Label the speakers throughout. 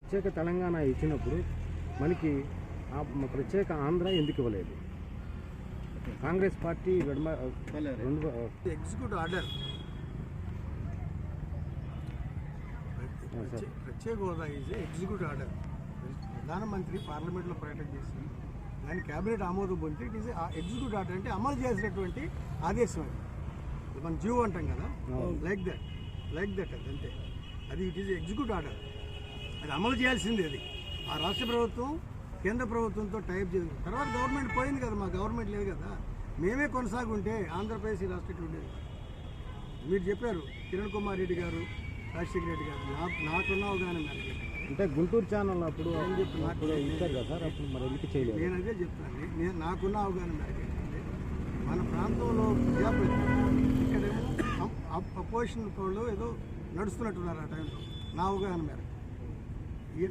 Speaker 1: ప్రత్యేక తెలంగాణ ఇచ్చినప్పుడు మనకి ప్రత్యేక ఆంధ్ర ఎందుకు ఇవ్వలేదు? Congress party
Speaker 2: executive order. ప్రత్యేక హోదా ఈజ్ ఎగ్జిక్యూటివ్ ఆర్డర్ ప్రధానమంత్రి పార్లమెంట్లో ప్రకటన చేసి దాని కేబినెట్ ఆమోదం పొందితే ఇట్ ఈస్ ఎగ్జిక్యూటివ్ ఆర్డర్ అంటే అమలు చేసినటువంటి ఆదేశం అది. మనం జీవో అంటాం కదా? లైక్ దట్ లైక్ దట్ అది అంతే. అది ఇట్ ఈస్ ఎగ్జిక్యూటివ్ ఆర్డర్ అది అమలు చేయాల్సిందే అది. ఆ రాష్ట్ర ప్రభుత్వం కేంద్ర ప్రభుత్వంతో టైప్ చేసి తర్వాత గవర్నమెంట్ పోయింది కదా మా గవర్నమెంట్ లేదు కదా. మేమే కొనసాగుంటే ఆంధ్రప్రదేశ్ ఈ రాష్ట్రం ఉండేది మీరు చెప్పారు కిరణ్ కుమార్ రెడ్డి గారు రాజశేఖర రెడ్డి గారు నా నాకున్న అవగాహన మేరకు
Speaker 1: అంటే గుంటూరు ఛానల్ అప్పుడు అప్పుడు ఇచ్చారు కదా సార్? అప్పుడు మరి ఎందుకు చేయలేదు?
Speaker 2: నేను అదే చెప్తాను. నేను నాకున్న అవగాహన మేరకు మన ప్రాంతంలో ప్రజాప్రతినిధులు ఇక్కడేమో అపోజిషన్ వాళ్ళు ఏదో నడుస్తున్నట్టున్నారు ఆ టైంలో నా అవగాహన మేరకు.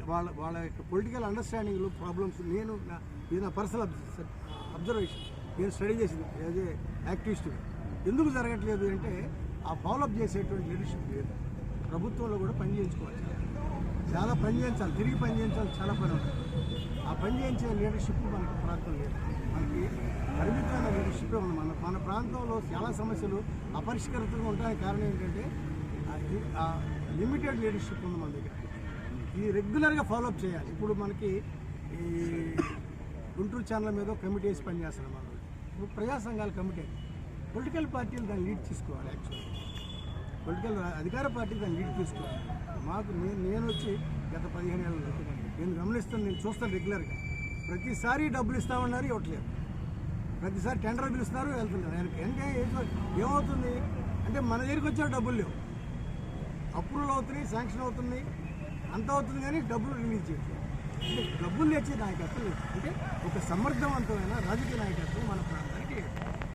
Speaker 2: వాళ్ళ వాళ్ళ యొక్క పొలిటికల్ అండర్స్టాండింగ్లో ప్రాబ్లమ్స్ నేను నా- ఇది నా పర్సనల్ అబ్జర్వేషన్ నేను స్టడీ చేసింది యాజ్ ఏ యాక్టివిస్ట్గా ఎందుకు జరగట్లేదు అంటే ఆ ఫాలోఅప్ చేసేటువంటి లీడర్షిప్ లేదు. ప్రభుత్వంలో కూడా పని చేయించుకోవాలి. చాలా పని చేయించాలి. తిరిగి పని చేయించాలి. చాలా పని ఉంటుంది. ఆ పని చేయించే లీడర్షిప్ మనకి ప్రాంతం లేదు. మనకి పరిమితమైన లీడర్షిప్ ఉంది. మన మన ప్రాంతంలో చాలా సమస్యలు అపరిష్కృతంగా ఉండడానికి కారణం ఏంటంటే లిమిటెడ్ లీడర్షిప్ ఉంది మన దగ్గర. ఇది రెగ్యులర్గా ఫాలోఅప్ చేయాలి. ఇప్పుడు మనకి ఈ గుంటూరు ఛానల్ మీద కమిటీ వేసి పనిచేస్తున్నాం మనం ఇప్పుడు ప్రజా సంఘాల కమిటీ పొలిటికల్ పార్టీలు దాన్ని లీడ్ తీసుకోవాలి యాక్చువల్లీ పొలిటికల్ అధికార పార్టీ దాన్ని లీడ్ తీసుకోవాలి. మాకు నేను నేను వచ్చి గత పదిహేను ఏళ్ళ నేను గమనిస్తాను నేను చూస్తాను రెగ్యులర్గా ప్రతిసారి డబ్బులు ఇస్తామన్నారు ఇవ్వట్లేదు. ప్రతిసారి టెండర్ పిలుస్తున్నారు వెళ్తున్నారు. ఆయనకి అంటే ఏమవుతుంది? అంటే మన దగ్గరికి వచ్చే డబ్బులు లేవు. అప్రూవల్ అవుతున్నాయి శాంక్షన్ అవుతున్నాయి. అంత అవుతుంది కానీ డబ్బులు రిలీజ్ చేయట్లేదు. అంటే డబ్బులు తెచ్చే నాయకత్వం లేదు. అంటే ఒక సమర్థవంతమైన రాజకీయ నాయకత్వం మన ప్రాంతానికి